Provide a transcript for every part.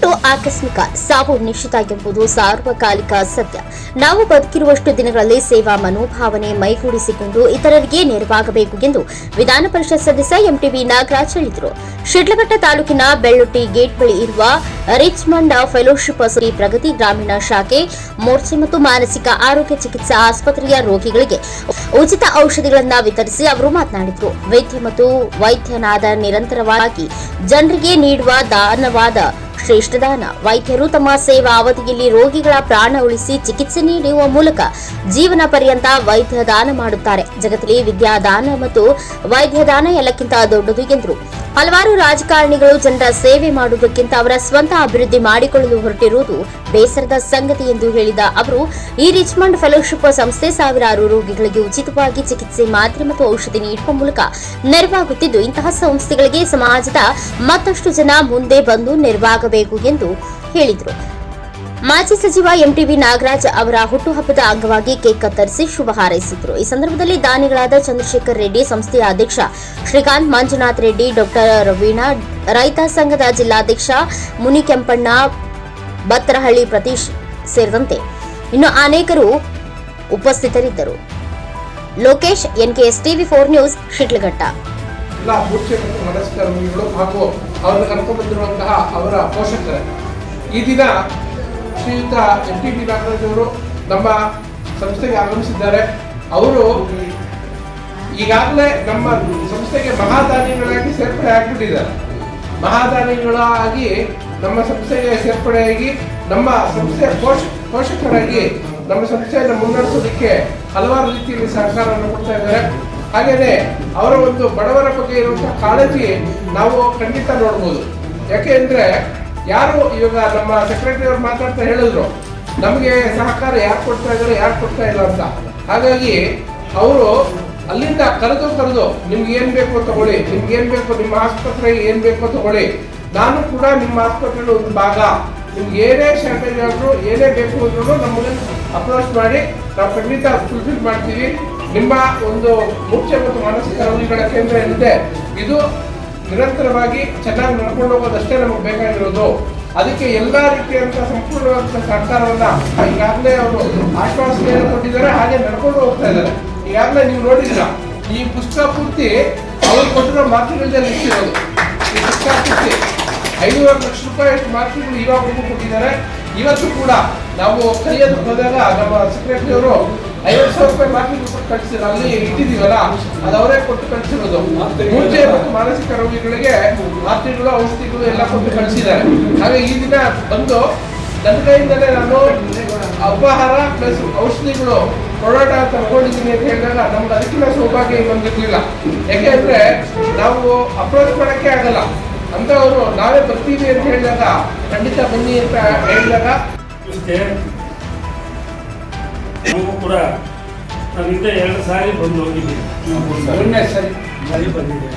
ಹುಟ್ಟು ಆಕಸ್ಮಿಕ ಸಾವು ನಿಶ್ಚಿತ ಎಂಬುದು ಸಾರ್ವಕಾಲಿಕ ಸತ್ಯ ನಾವು ಬದುಕಿರುವಷ್ಟು ದಿನಗಳಲ್ಲಿ ಸೇವಾ ಮನೋಭಾವನೆ ಮೈಗೂಡಿಸಿಕೊಂಡು ಇತರರಿಗೆ ನೆರವಾಗಬೇಕು ಎಂದು ವಿಧಾನ ಪರಿಷತ್ ಸದಸ್ಯ ಎಂಟಿಬಿ ನಾಗರಾಜ್ ಹೇಳಿದರು. ಶಿಡ್ಲಘಟ್ಟ ತಾಲೂಕಿನ ಬೆಳ್ಳುಟ್ಟಿ ಗೇಟ್ ಬಳಿ ಇರುವ ರಿಚ್ಮಂಡ್ ಫೆಲೋಶಿಪ್ ಸೊಸೈಟಿ ಪ್ರಗತಿ ಗ್ರಾಮೀಣ ಶಾಖೆ ಮೋರ್ಚೆ ಮತ್ತು ಮಾನಸಿಕ ಆರೋಗ್ಯ ಚಿಕಿತ್ಸಾ ಆಸ್ಪತ್ರೆಯ ರೋಗಿಗಳಿಗೆ ಉಚಿತ ಔಷಧಿಗಳನ್ನು ವಿತರಿಸಿ ಅವರು ಮಾತನಾಡಿದರು. ವೈದ್ಯ ಮತ್ತು ವೈದ್ಯನಾದ ನಿರಂತರವಾಗಿ ಜನರಿಗೆ ನೀಡುವ ದಾನವಾದ ಶ್ರೇಷ್ಠ ದಾನ ವೈದ್ಯರು ತಮ್ಮ ಸೇವಾ ಅವಧಿಯಲ್ಲಿ ರೋಗಿಗಳ ಪ್ರಾಣ ಉಳಿಸಿ ಚಿಕಿತ್ಸೆ ನೀಡುವ ಮೂಲಕ ಜೀವನ ಪರ್ಯಂತ ವೈದ್ಯ ದಾನ ಮಾಡುತ್ತಾರೆ. ಜಗತ್ತಲ್ಲಿ ವಿದ್ಯಾದಾನ ಮತ್ತು ವೈದ್ಯದಾನ ಎಲ್ಲಕ್ಕಿಂತ ದೊಡ್ಡದು ಎಂದರು. ಹಲವಾರು ರಾಜಕಾರಣಿಗಳು ಜನರ ಸೇವೆ ಮಾಡುವುದಕ್ಕಿಂತ ಅವರ ಸ್ವಂತ ಅಭಿವೃದ್ಧಿ ಮಾಡಿಕೊಳ್ಳಲು ಹೊರಟಿರುವುದು ಬೇಸರದ ಸಂಗತಿ ಎಂದು ಹೇಳಿದ ಅವರು, ಈ ರಿಚ್ಮಂಡ್ ಫೆಲೋಶಿಪ್ ಸಂಸ್ಥೆ ಸಾವಿರಾರು ರೋಗಿಗಳಿಗೆ ಉಚಿತವಾಗಿ ಚಿಕಿತ್ಸೆ ಮಾತ್ರೆ ಮತ್ತು ಔಷಧಿ ನೀಡುವ ಮೂಲಕ ನೆರವಾಗುತ್ತಿದ್ದು, ಇಂತಹ ಸಂಸ್ಥೆಗಳಿಗೆ ಸಮಾಜದ ಮತ್ತಷ್ಟು ಜನ ಮುಂದೆ ಬಂದು ನೆರವಾಗಬೇಕು ಎಂದು ಹೇಳಿದರು. ಮಾಜಿ ಸಚಿವ ಎಂಟಿಬಿ ನಾಗರಾಜ್ ಅವರ ಹುಟ್ಟುಹಬ್ಬದ ಅಂಗವಾಗಿ ಕೇಕ್ ಕತ್ತರಿಸಿ ಶುಭ ಹಾರೈಸಿದರು. ಈ ಸಂದರ್ಭದಲ್ಲಿ ದಾನಿಗಳಾದ ಚಂದ್ರಶೇಖರ್ ರೆಡ್ಡಿ, ಸಂಸ್ಥೆಯ ಅಧ್ಯಕ್ಷ ಶ್ರೀಕಾಂತ್ ಮಂಜುನಾಥ್ ರೆಡ್ಡಿ, ಡಾಕ್ಟರ್ ರವೀಣಾ, ರೈತ ಸಂಘದ ಜಿಲ್ಲಾಧ್ಯಕ್ಷ ಮುನಿಕೆಂಪಣ್ಣ ಬತ್ತರಹಳ್ಳಿ ಪ್ರತೀಶ್ ಸೇರಿದಂತೆ ಇನ್ನು ಅನೇಕರು ಉಪಸ್ಥಿತರಿದ್ದರು. Lokesh, NKS TV four news ಪೋಷಕರೇ, ಈ ದಿನ ಶ್ರೀಯುತ ಎಂ ಟಿ ಟಿ ನಾಗರಾಜ್ ಅವರು ನಮ್ಮ ಸಂಸ್ಥೆಗೆ ಆಗಮಿಸಿದ್ದಾರೆ. ಅವರು ಈಗಾಗಲೇ ನಮ್ಮ ಸಂಸ್ಥೆಗೆ ಮಹಾದಾನಿಗಳಾಗಿ ಸೇರ್ಪಡೆ ಆಗಿಬಿಟ್ಟಿದ್ದಾರೆ. ಮಹಾದಾನಿಗಳಾಗಿ ನಮ್ಮ ಸಂಸ್ಥೆಗೆ ಸೇರ್ಪಡೆಯಾಗಿ ನಮ್ಮ ಸಂಸ್ಥೆ ಪೋಷ, ಪೋಷಕರಾಗಿ ನಮ್ಮ ಸಂಸ್ಥೆಯನ್ನು ಮುನ್ನಡೆಸೋದಕ್ಕೆ ಹಲವಾರು ರೀತಿಯಲ್ಲಿ ಸಹಕಾರವನ್ನು ಕೊಡ್ತಾ ಇದ್ದಾರೆ. ಹಾಗೆಯೇ ಅವರ ಒಂದು ಬಡವರ ಬಗ್ಗೆ ಇರುವಂತಹ ಕಾಳಜಿ ನಾವು ಖಂಡಿತ ನೋಡ್ಬೋದು. ಯಾಕೆ ಅಂದ್ರೆ ಯಾರು ಇವಾಗ ನಮ್ಮ ಸೆಕ್ರೆಟರಿ ಅವ್ರು ಮಾತಾಡ್ತಾ ಹೇಳಿದ್ರು, ನಮಗೆ ಸಹಕಾರ ಯಾರು ಕೊಡ್ತಾ ಇದ್ದಾರೆ ಯಾರು ಕೊಡ್ತಾ ಇಲ್ಲ ಅಂತ. ಹಾಗಾಗಿ ಅವರು ಅಲ್ಲಿಂದ ಕರೆದು ಕರೆದು, ನಿಮ್ಗೆ ಏನು ಬೇಕು ತಗೊಳ್ಳಿ, ನಿಮ್ಗೆ ಏನು ಬೇಕು ನಿಮ್ಮ ಆಸ್ಪತ್ರೆಗೆ ಏನು ಬೇಕು ತಗೊಳ್ಳಿ. ನಾನು ಕೂಡ ನಿಮ್ಮ ಆಸ್ಪತ್ರೆಯಲ್ಲಿ ಒಂದು ಭಾಗ. ನಿಮ್ಗೆ ಏನೇ ಶಾರ್ಟೇಜ್ ಆದರೂ, ಏನೇ ಬೇಕು ಅಂದ್ರೂ ನಮಗೆ ಅಪ್ರೋಚ್ ಮಾಡಿ, ನಾವು ಖಂಡಿತ ಫುಲ್ಫಿಲ್ ಮಾಡ್ತೀವಿ. ನಿಮ್ಮ ಒಂದು ಮುಖ್ಯ ಮತ್ತು ಮಾನಸಿಕ ರೋಗಿಗಳ ಕೇಂದ್ರ ಏನಿದೆ, ಇದು ನಿರಂತರವಾಗಿ ಚೆನ್ನಾಗಿ ನಡ್ಕೊಂಡು ಹೋಗೋದಷ್ಟೇ ನಮಗೆ ಬೇಕಾಗಿರೋದು. ಅದಕ್ಕೆ ಎಲ್ಲ ರೀತಿಯಂತ ಸಂಪೂರ್ಣವಾದ ಸರ್ಕಾರವನ್ನ ಈಗಾಗಲೇ ಅವರು ಆಶ್ವಾಸನೆಯನ್ನು ಕೊಟ್ಟಿದ್ದಾರೆ, ಹಾಗೆ ನಡ್ಕೊಂಡು ಹೋಗ್ತಾ ಇದ್ದಾರೆ. ಈಗಾಗಲೇ ನೀವು ನೋಡಿದ್ರ ಈ ಪುಸ್ತಕ ಪೂರ್ತಿ ಅವರು ಕೊಟ್ಟಿರೋ ಮಾತುಗಳಲ್ಲಿ ಇಟ್ಟಿರೋದು ಈ ಪುಸ್ತಕ ಪೂರ್ತಿ ಐನೂರು ಲಕ್ಷ ರೂಪಾಯಿ ಅಷ್ಟು ಮಾತೃಗಳು ಇವಾಗಲೂ ಕೊಟ್ಟಿದ್ದಾರೆ. ಇವತ್ತು ಕೂಡ ನಾವು ಕಲಿಯೋದಕ್ಕೆ ಹೋದಾಗ ನಮ್ಮ ಸೆಕ್ರೆಟರಿ ಅವರು ಐವತ್ತು ಸಾವಿರ ರೂಪಾಯಿ ಮಾರ್ಕೆಟ್ ಕೊಟ್ಟು ಕಳಿಸಿದ್ರು. ಅಲ್ಲಿ ಇಟ್ಟಿದೀವಲ್ಲ ಅದು ಕೊಟ್ಟು ಕಳಿಸಿರೋದು. ಮುಂಚೆ ಮತ್ತು ಮಾನಸಿಕ ರೋಗಿಗಳಿಗೆ ಮಾತ್ರೆಗಳು ಔಷಧಿಗಳು ಎಲ್ಲ ಕೊಟ್ಟು ಕಳಿಸಿದ್ದಾರೆ. ಹಾಗೆ ಈ ದಿನ ಬಂದು ನನ್ನ ಕೈಯಿಂದಲೇ ನಾನು ಉಪಹಾರ ಪ್ಲಸ್ ಔಷಧಿಗಳು ಅಂತ ತಗೊಂಡಿದ್ದೀನಿ ಅಂತ ಹೇಳಿದಾಗ ನಮ್ಗೆ ಅದಕ್ಕಿಂತ ಸೌಭಾಗ್ಯ ಬಂದಿರ್ಲಿಲ್ಲ ಯಾಕೆಂದ್ರೆ ನಾವು ಅಪ್ರೋಚ್ ಮಾಡೋಕ್ಕೆ ಆಗಲ್ಲ. ಅಂತವರು ನಾವೇ ಬರ್ತೀವಿ ಅಂತ ಹೇಳಿದಾಗ ಖಂಡಿತ ಬನ್ನಿ ಅಂತ ಹೇಳಿದಾಗ ನಾವು ಕೂಡ ನಾವಿಂದ ಎರಡು ಸಾರಿ ಬಂದು ಹೋಗಿದ್ದೀವಿ ಮೊನ್ನೆ ಸರಿ ಸಾರಿ ಬಂದಿದ್ದೆ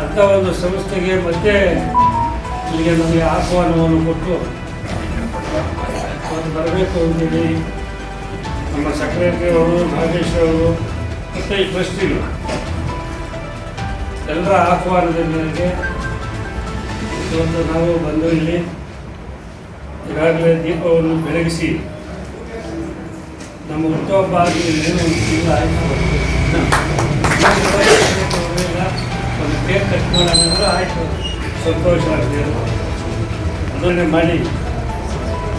ಅಂಥ ಒಂದು ಸಂಸ್ಥೆಗೆ ಮತ್ತೆ ನನಗೆ ನಮಗೆ ಆಹ್ವಾನವನ್ನು ಕೊಟ್ಟು ಅವತ್ತು ಬರಬೇಕು ಅಂತೇಳಿ ನಮ್ಮ ಸೆಕ್ರೆಟರಿ ಅವರು, ನಾಗೇಶ್ ಅವರು, ಮತ್ತು ಈ ಟ್ರಸ್ಟಿಗಳು ಎಲ್ಲರ ಆಹ್ವಾನದ ಮೇರೆಗೆ ನಾವು ಬಂದು ಇಲ್ಲಿ ಈಗಾಗಲೇ ದೀಪವನ್ನು ಬೆಳಗಿಸಿ ನಮ್ಮ ಹುಟ್ಟುಹಬ್ಬ ಆಗಿ ಏನು ಒಂದು ತಿಂಗಳು ಆಯಿತು. ಒಂದು ಕೇಕ್ ಕಟ್ ಮಾಡೋದಂದ್ರೆ ಆಯಿತು. ಸಂತೋಷ ಆಗಿದೆ ಅದನ್ನೇ ಮಾಡಿ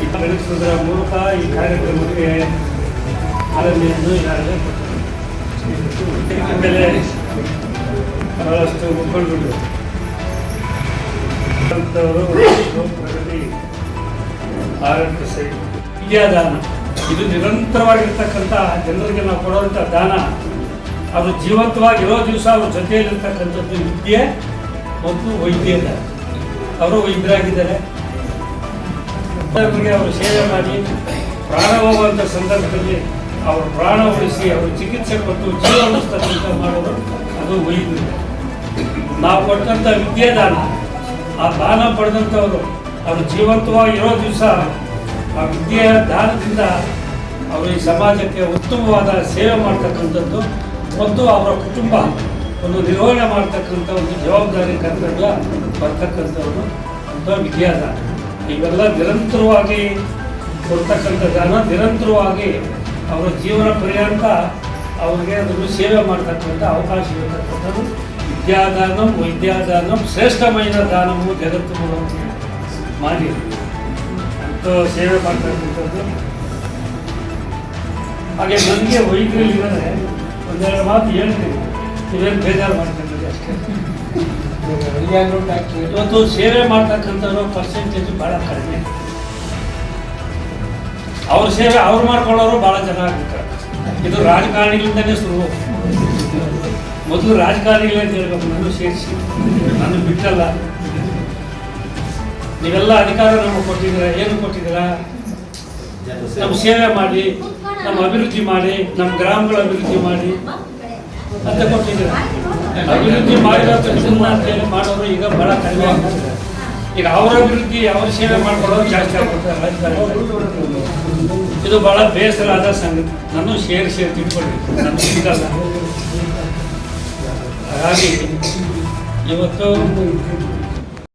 ಈ ಬೆಳಗಿಸೋದ್ರ ಮೂಲಕ ಈ ಕಾರ್ಯಕ್ರಮಕ್ಕೆ ಆರಂಭೆಯನ್ನು ಈಗಾಗಲೇ ಮೇಲೆ ಬಹಳಷ್ಟು ಮುಖಂಡರು ಅಂಥವರು ಪ್ರಗತಿ ಆರೋಗ್ಯ ಸೈ ವಿದ್ಯಾದಾನ ಇದು ನಿರಂತರವಾಗಿರ್ತಕ್ಕಂಥ ಜನರಿಗೆ ನಾವು ಕೊಡುವಂಥ ದಾನ. ಅದು ಜೀವಂತವಾಗಿರೋ ದಿವಸ ಅವ್ರ ಜೊತೆಯಲ್ಲಿರ್ತಕ್ಕಂಥದ್ದು ವಿದ್ಯೆ ಮತ್ತು ವೈದ್ಯ ದಾನ. ಅವರು ವೈದ್ಯರಾಗಿದ್ದಾರೆ. ಅವರು ಸೇವೆ ಮಾಡಿ ಪ್ರಾಣ ಹೋಗುವಂಥ ಸಂದರ್ಭದಲ್ಲಿ ಅವರು ಪ್ರಾಣ ಉಳಿಸಿ ಅವರು ಚಿಕಿತ್ಸೆ ಕೊಟ್ಟು ಜೀವ ಉಳಿಸ್ತಕ್ಕಂಥ ಮಾಡೋದು ಅದು ವೈದ್ಯರು ನಾವು ಕೊಟ್ಟಂಥ ವಿದ್ಯಾದಾನ, ಆ ದಾನ ಪಡೆದಂಥವರು, ಅವರು ಜೀವಂತವಾಗಿ ಇರೋ ದಿವಸ ಆ ವಿದ್ಯೆಯ ದಾನದಿಂದ ಅವರು ಈ ಸಮಾಜಕ್ಕೆ ಉತ್ತಮವಾದ ಸೇವೆ ಮಾಡ್ತಕ್ಕಂಥದ್ದು ಮತ್ತು ಅವರ ಕುಟುಂಬ, ಒಂದು ನಿರ್ವಹಣೆ ಮಾಡ್ತಕ್ಕಂಥ ಒಂದು ಜವಾಬ್ದಾರಿ ಕರ್ತವ್ಯ ಬರ್ತಕ್ಕಂಥವ್ರು ಅಂತ ವಿದ್ಯಾದಾನ. ಇವೆಲ್ಲ ನಿರಂತರವಾಗಿ ಕೊಡ್ತಕ್ಕಂಥ ದಾನ, ನಿರಂತರವಾಗಿ ಅವರ ಜೀವನ ಪರ್ಯಂತ ಅವ್ರಿಗೆ ಅದನ್ನು ಸೇವೆ ಮಾಡ್ತಕ್ಕಂಥ ಅವಕಾಶ ಇರತಕ್ಕಂಥದ್ದು. ವಿದ್ಯಾದಾನಂ వైద్యాదానం శ్రేష్టమైన ದಾನವು ಜಗತ್ತು ಮಾಡಿ ಅಂತ ಸೇವೆ ಮಾಡ್ತಕ್ಕಂಥದ್ದು ಹಾಗೆ ನನಗೆ ವೈದ್ಯರಿದ್ದಾರೆ ಒಂದೆರಡು ಮಾತು ಹೇಳ್ತೀನಿ. ಇವೇನು ಬೇಜಾರು ಮಾಡ್ಕೊಂಡ್ರಿ ಅಷ್ಟೇ. ಇವತ್ತು ಸೇವೆ ಮಾಡ್ತಕ್ಕಂಥವ್ರು ಪರ್ಸೆಂಟೇಜ್ ಭಾಳ ಕಡಿಮೆ. ಅವ್ರ ಸೇವೆ ಅವ್ರು ಮಾಡ್ಕೊಳ್ಳೋರು ಭಾಳ ಜನ ಇದು ರಾಜಕಾರಣಿಗಳಿಂದಲೇ ಶುರು. ಮೊದಲು ರಾಜಕಾರಣಿಗಳೇ ಅಂತ ಹೇಳ್ಬೇಕು, ನಾನು ಸೇರಿಸಿ. ನಾನು ಬಿಟ್ಟಲ್ಲ. ನೀವೆಲ್ಲ ಅಧಿಕಾರ ನಮಗೆ ಕೊಟ್ಟಿದ್ದೀರಾ, ಏನು ಕೊಟ್ಟಿದ್ದೀರ? ನಮ್ಮ ಸೇವೆ ಮಾಡಿ ನಮ್ಮ ಅಭಿವೃದ್ಧಿ ಮಾಡಿ ನಮ್ಮ ಗ್ರಾಮಗಳ ಅಭಿವೃದ್ಧಿ ಮಾಡಿ ಅಂತ ಕೊಟ್ಟಿದ್ದೀರಾ? ಅಭಿವೃದ್ಧಿ ಮಾಡಿರೋದು ಅಂತ ಮಾಡೋರು ಈಗ ಬಹಳ ಕಡಿಮೆ ಈಗ ಅವರ ಅಭಿವೃದ್ಧಿ, ಅವ್ರ ಸೇವೆ ಮಾಡ್ಕೊಳ್ಳೋದು ಜಾಸ್ತಿ ಆಗ್ಬಿಡ್ತಾರೆ. ಇದು ಬಹಳ ಬೇಸರ ಆದ ಸಂಗತಿ. ನಾನು ಸೇರಿಸಿ ತಿಳ್ಕೊಳ್ಳಿ ನಾನು ಸಿಗಲ್ಲ ಹಾಗಾಗಿ ಇವತ್ತು